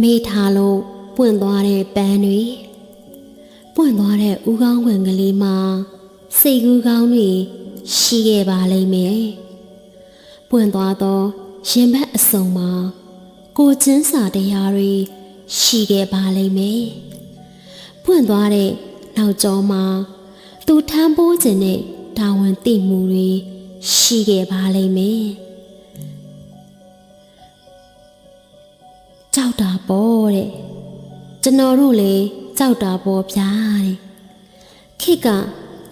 မေးထားလို့ပွင့်သွားတဲ့ပန်းတွေပွင့်သွားတဲ့ဥကောင်းဝင်ကလေးမှာစိတ်ကူးကောင်းတွေရှိခဲ့ပါလိမ့်မယ်ပွင့်သွားသောရင်ဘတ်အစုံမှာကိုချင်းစာတရားတွေရှိခဲ့ပါလိမ့်မယ်ပွင့်သွားတဲ့နောက်ကျောမှာသူထမ်းပိုးခြင်းနဲ့တာဝန်သိမှုတွေရှိခဲ့ပါလိမ့်မယ် ကြောက်တာပေါ့တဲ့ကျွန်တော်တို့လေကြောက်တာပေါ့ဗျာတဲ့ခေတ်က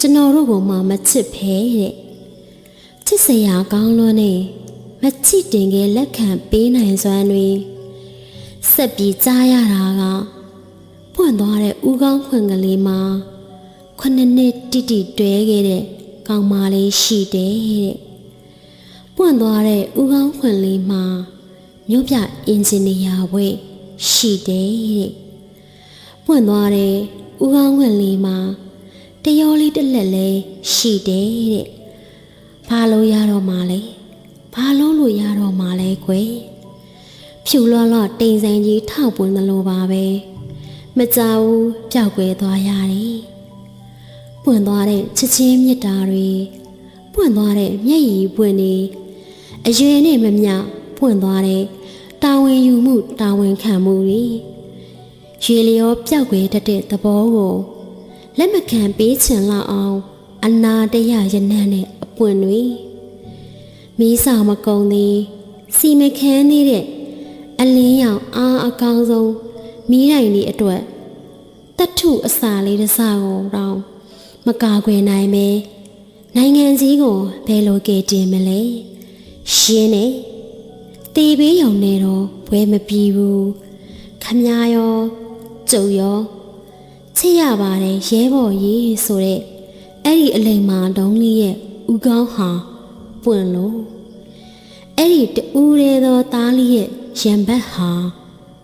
ကျွန်တော်တို့ကမှမချစ်ဖဲတဲ့ချစ်စရာကောင်းလွန်းနေမချစ်တင်ခဲ့လက်ခံပေးနိုင်စွမ်းတွေဆက်ပြီးကြားရတာကပွင့်သွားတဲ့ဥကောင်းခွင်ကလေးမှာခုနှစ်နှစ်တိတိတွဲခဲ့တဲ့ကောင်မလေးရှိတယ်တဲ့ပွင့်သွားတဲ့ဥကောင်းခွင်လေးမှာ မြို့ပြအင်ဂျင်နီယာဘွဲ့ရှိတယ်တဲ့ပွင့်သွားတဲ့ဥကောင်းခွင်လေးမှာတရောလေးတစ်လက်လေးရှိတယ်တဲ့ဘာလို့ရတော့မှလဲဘာလို့လို့ရတော့မှလဲကွယ်ဖြူလောလောတိမ်ဆိုင်ကြီးထောက်ပွင့်သလိုပါပဲမကြောက်ဘူးပျောက်ကွယ်သွားရတယ်ပွင့်သွားတဲ့ချစ်ချင်းမြတ်တာတွေပွင့်သွားတဲ့မျက်ရည်ပွင့်နေအရွယ်နဲ့မမျှ ပွင့်သွားတဲ့တာဝန်ယူမှုတာဝန်ခံမှုတွေရေလျောပျောက်ကွယ်တတ်တဲ့သဘောကိုလက်မခံပေးချင်လောက်အောင် အနာတရရနံ့တဲ့အပွင့်တွေမီးစာမကုံသေးစီမခန်းသေးတဲ့အလင်းရောင်အားအကောင်းဆုံးမီးတိုင်လေးအတွက်တတ်ထုအစာလေးတစ်စာကိုတော့မကာကွယ်နိုင်ပဲနိုင်ငံကြီးကိုဘယ်လိုကယ်တင်မလဲရှင်းနေ တေးဘေးရောင်နေတော့ဘွဲမပြီးဘူးခမညာရောကျုပ်ရောချစ်ရပါတယ်ရဲဘော်ကြီးဆိုတဲ့အဲ့ဒီအလိမ်မာတုံးလေးရဲ့ဥကောင်းဟာပွင့်လို့အဲ့ဒီတူးရဲသောသားလေးရဲ့ရံဘတ်ဟာ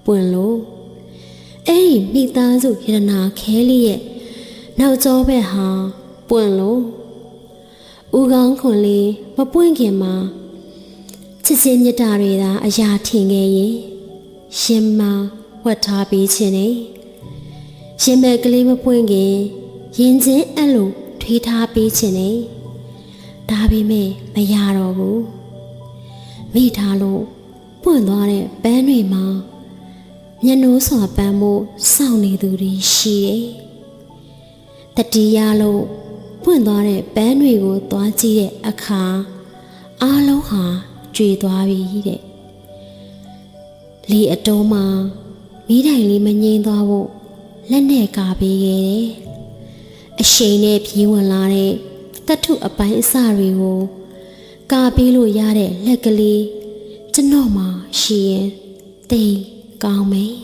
ပွင့်လို့အဲ့ဒီမိသားစုရတနာခဲလေးရဲ့နောက်ကျောဘက်ဟာပွင့်လို့ဥကောင်းခွန်လေးမပွင့်ခင်မှာ ချစ်ချင်းမြတ်တာတွေသာအရာထင်ခဲ့ရင်ရှင်မဝတ်ထားပြီးခြင်းနဲ့ရင်ဘက်ကလေးမပွင့်ခင်ရင်ချင်းအဲ့လိုထွေးထားပြီးခြင်းနဲ့ဒါပေမဲ့မရတော့ဘူးမိထားလို့ပွင့်သွားတဲ့ပန်းတွေမှာမျက်နှိုးစွာပန်းဖို့စောင့်နေသူတွေရှိတယ်တတိယလို့ပွင့်သွားတဲ့ပန်းတွေကိုသွားကြည့်တဲ့အခါအားလုံးဟာ ကြွေသွားပြီတဲ့လေအတုံးမှာမိတိုင်လေးမငိမ့်သွားဖို့လက်နဲ့ကာပေးခဲ့တယ်အရှိန်နဲ့ပြေးဝင်လာတဲ့တတ်ထုအပိုင်းအစတွေကိုကာပေးလို့ရတဲ့လက်ကလေးကျွန်တော်မှရှိရင်တိတ်ကောင်းမယ်